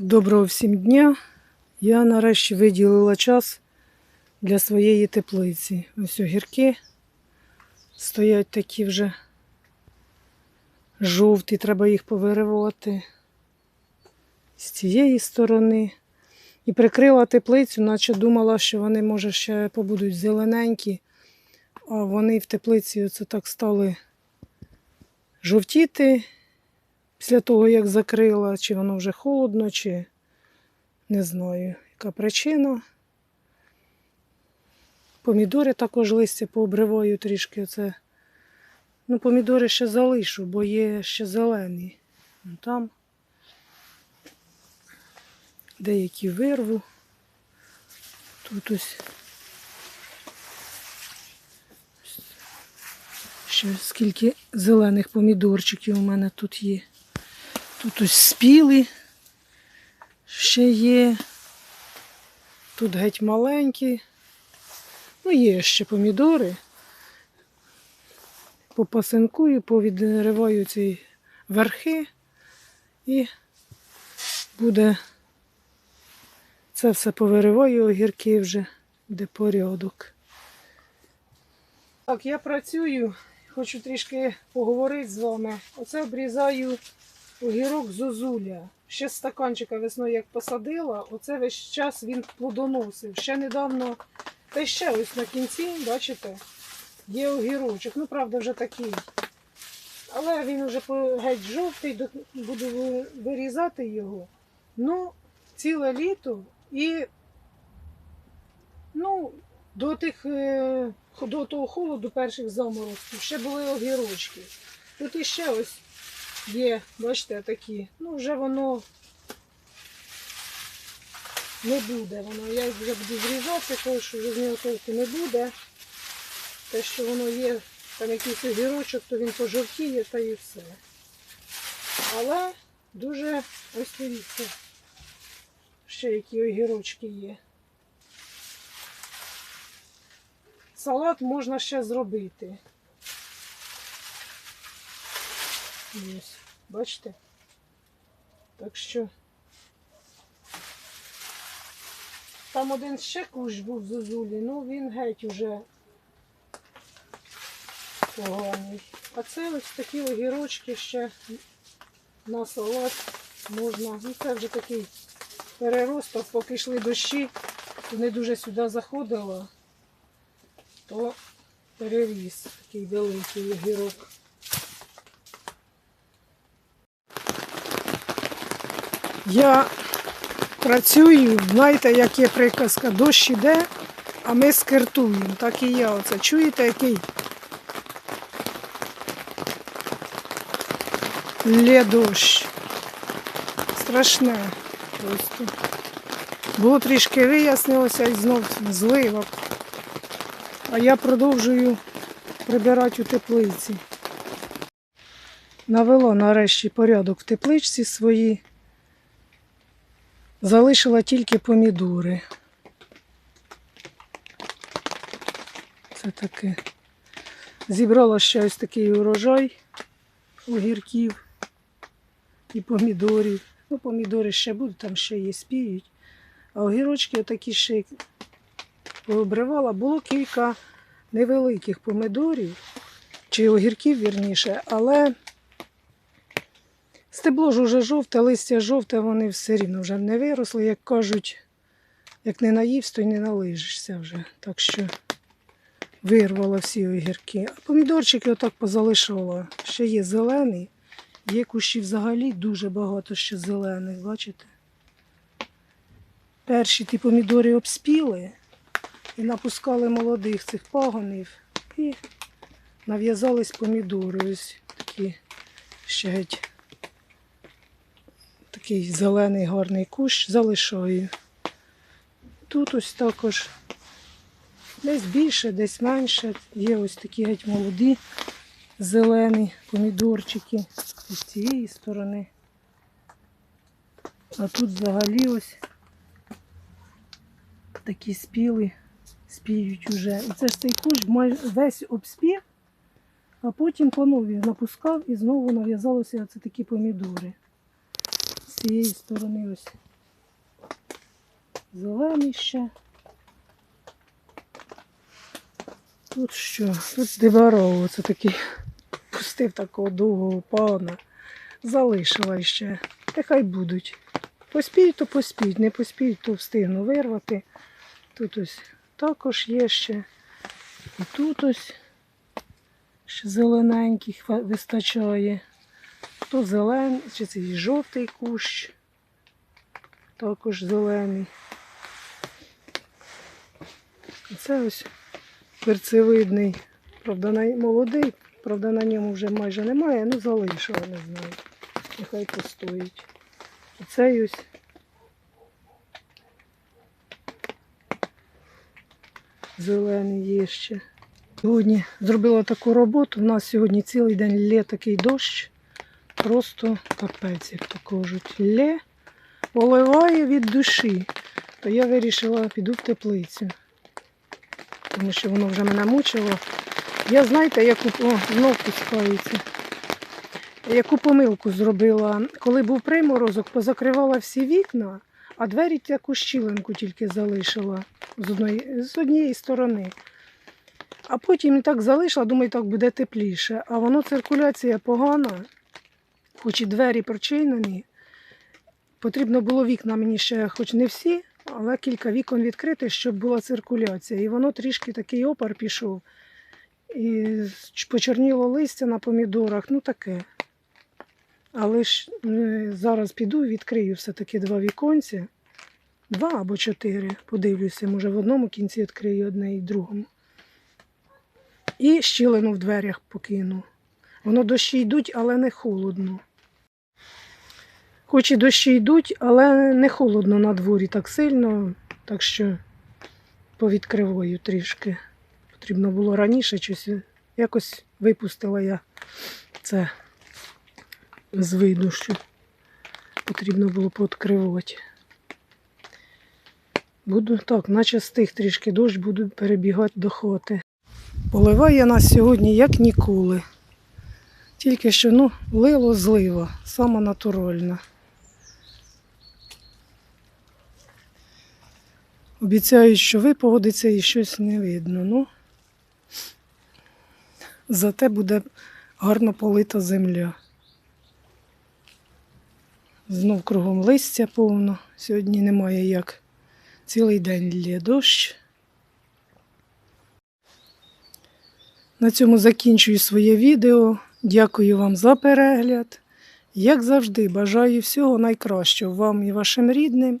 Доброго всім дня. Я нарешті виділила час для своєї теплиці. Ось огірки стоять такі вже жовті, треба їх повиривати з цієї сторони. І прикрила теплицю, наче думала, що вони, може, ще побудуть зелененькі, а вони в теплиці оце так стали жовтіти після того, як закрила, чи воно вже холодно, чи не знаю, яка причина. Помідори також листя пообриваю трішки. Оце. Ну, помідори ще залишу, бо є ще зелені. Там деякі вирву. Тут ось ще скільки зелених помідорчиків у мене тут є. Тут ось спіли ще є. Тут геть маленькі. Ну, є ще помідори. Попасинкую, повідриваю ці верхи і буде це все повириваю, огірки вже буде порядок. Так, я працюю, хочу трішки поговорити з вами. Оце обрізаю огірок зозуля. Ще з стаканчика весною як посадила, оце весь час він плодоносив. Ще недавно, та ще ось на кінці, бачите, є огірочок. Ну, правда, вже такий. Але він вже геть жовтий, буду вирізати його. Ну, ціле літо і ну, до тих е, до того холоду перших заморозків ще були огірочки. Тут іще ось є, бачите, такі. Ну, вже воно не буде. Воно, я вже буду зрізати, тому що вже з нього толку не буде. Те, що воно є, там якийсь огірочок, то він пожовтіє та і все. Але дуже ось дивіться, ще які огірочки є. Салат можна ще зробити. Ось, бачите? Так що там один ще кущ був зозулі, ну він геть уже поганий. А це ось такі огірочки ще на салат можна. Ну це вже такий переросток, поки йшли дощі, то не дуже сюди заходило, то переріс такий великий огірок. Я працюю, знаєте, як є приказка, дощ іде, а ми скиртуємо. Так і я оце. Чуєте, який? Лє дощ. Страшне просто. Було трішки вияснилося і знов злива. А я продовжую прибирати у теплиці. Навело нарешті порядок в тепличці своїй. Залишила тільки помідори. Це таке. Зібрала ще ось такий урожай огірків і помідорів. Ну, помідори ще будуть, там ще є спіють. А огірочки отакі ще пообривала. Було кілька невеликих помідорів, чи огірків вірніше, але Стебло ж уже жовте, листя жовте, вони все рівно вже не виросли, як кажуть, як не наївсь, то й не налижишся вже. Так що вирвала всі огірки. А помідорчики отак позалишала. Ще є зелений, є кущі взагалі дуже багато ще зелених, бачите? Перші ті помідори обспіли і напускали молодих цих пагонів і нав'язались помідори. Ось такі ще геть такий зелений гарний кущ залишаю. Тут ось також десь більше, десь менше. Є ось такі геть молоді зелені помідорчики з цієї сторони. А тут взагалі ось такі спіли, спіють уже. І це ж цей кущ весь обспів, а потім по нові напускав і знову нав'язалося оце такі помідори цієї сторони ось Зелений ще. Тут що? Тут дебарово, це такий пустив такого довгого пана. Залишила ще. Нехай будуть. Поспіють, то поспіють, не поспіють, то встигну вирвати. Тут ось також є ще. І тут ось ще зелененьких вистачає. То зелений, чи це жовтий кущ. Також зелений. Це ось перцевидний. Правда, молодий, правда, на ньому вже майже немає, ну залишила, не знаю. Нехай постоїть. І ось. Зелений є ще. Сьогодні зробила таку роботу. У нас сьогодні цілий день лє такий дощ. Просто капець, як то кажуть. Лє поливає від душі. То я вирішила піду в теплицю. Тому що воно вже мене мучило. Я знаєте, яку о, знов пускається. Яку помилку зробила. Коли був приморозок, позакривала всі вікна, а двері таку щілинку тільки залишила з одної, з однієї сторони. А потім так залишила, думаю, так буде тепліше. А воно циркуляція погана, хоч і двері прочинені. Потрібно було вікна мені ще, хоч не всі, але кілька вікон відкрити, щоб була циркуляція. І воно трішки такий опар пішов. І почорніло листя на помідорах, ну таке. Але ж зараз піду і відкрию все-таки два віконці. Два або чотири. Подивлюся, може в одному кінці відкрию одне і в другому. І щілину в дверях покину. Воно дощі йдуть, але не холодно. Хоч і дощі йдуть, але не холодно на дворі так сильно, так що повідкриваю трішки. Потрібно було раніше щось. Якось випустила я це з виду, що потрібно було пооткривати. Буду так, наче стих трішки дощ, буду перебігати до хоти. Поливає нас сьогодні як ніколи. Тільки що ну, лило злива, сама натуральна. Обіцяють, що випогодиться і щось не видно. Ну, зате буде гарно полита земля. Знов кругом листя повно. Сьогодні немає як. Цілий день лє дощ. На цьому закінчую своє відео. Дякую вам за перегляд. Як завжди, бажаю всього найкращого вам і вашим рідним.